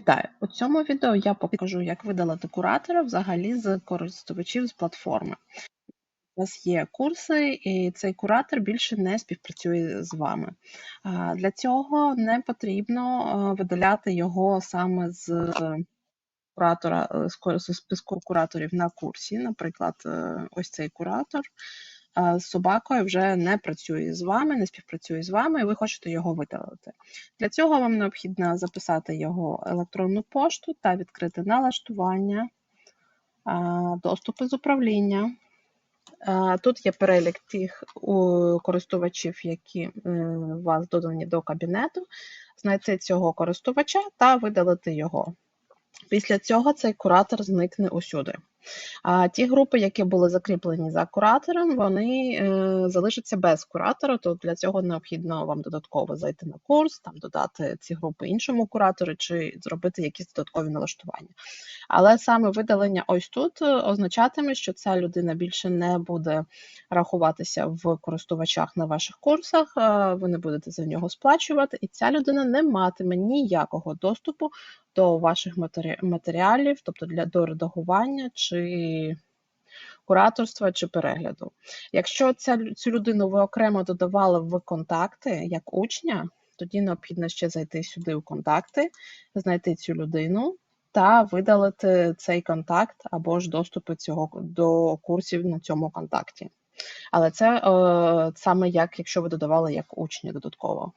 Вітаю! У цьому відео я покажу, як видалити куратора взагалі з користувачів з платформи. У вас є курси, і цей куратор більше не співпрацює з вами. Для цього не потрібно видаляти його саме з куратора е, з списку кураторів на курсі. Наприклад, е, ось цей куратор з собакою вже не працює з вами, не співпрацює з вами, і ви хочете його видалити. Для цього вам необхідно записати його електронну пошту та відкрити налаштування, доступи з управління. Тут є перелік тих користувачів, які у вас додані до кабінету. Знайти цього користувача та видалити його. Після цього цей куратор зникне усюди. А ті групи, які були закріплені за куратором, вони е, залишаться без куратора. То для цього необхідно вам додатково зайти на курс, там додати ці групи іншому куратору чи зробити якісь додаткові налаштування. Але саме видалення ось тут е, означатиме, що ця людина більше не буде рахуватися в користувачах на ваших курсах, е, ви не будете за нього сплачувати, і ця людина не матиме ніякого доступу до ваших матері- матеріалів, тобто для до редагування чи кураторства чи перегляду. Якщо ця, цю людину ви окремо додавали в контакти як учня, тоді необхідно ще зайти сюди у контакти, знайти цю людину та видалити цей контакт або ж доступи цього до курсів на цьому контакті. Але це е, саме як якщо ви додавали як учня додатково.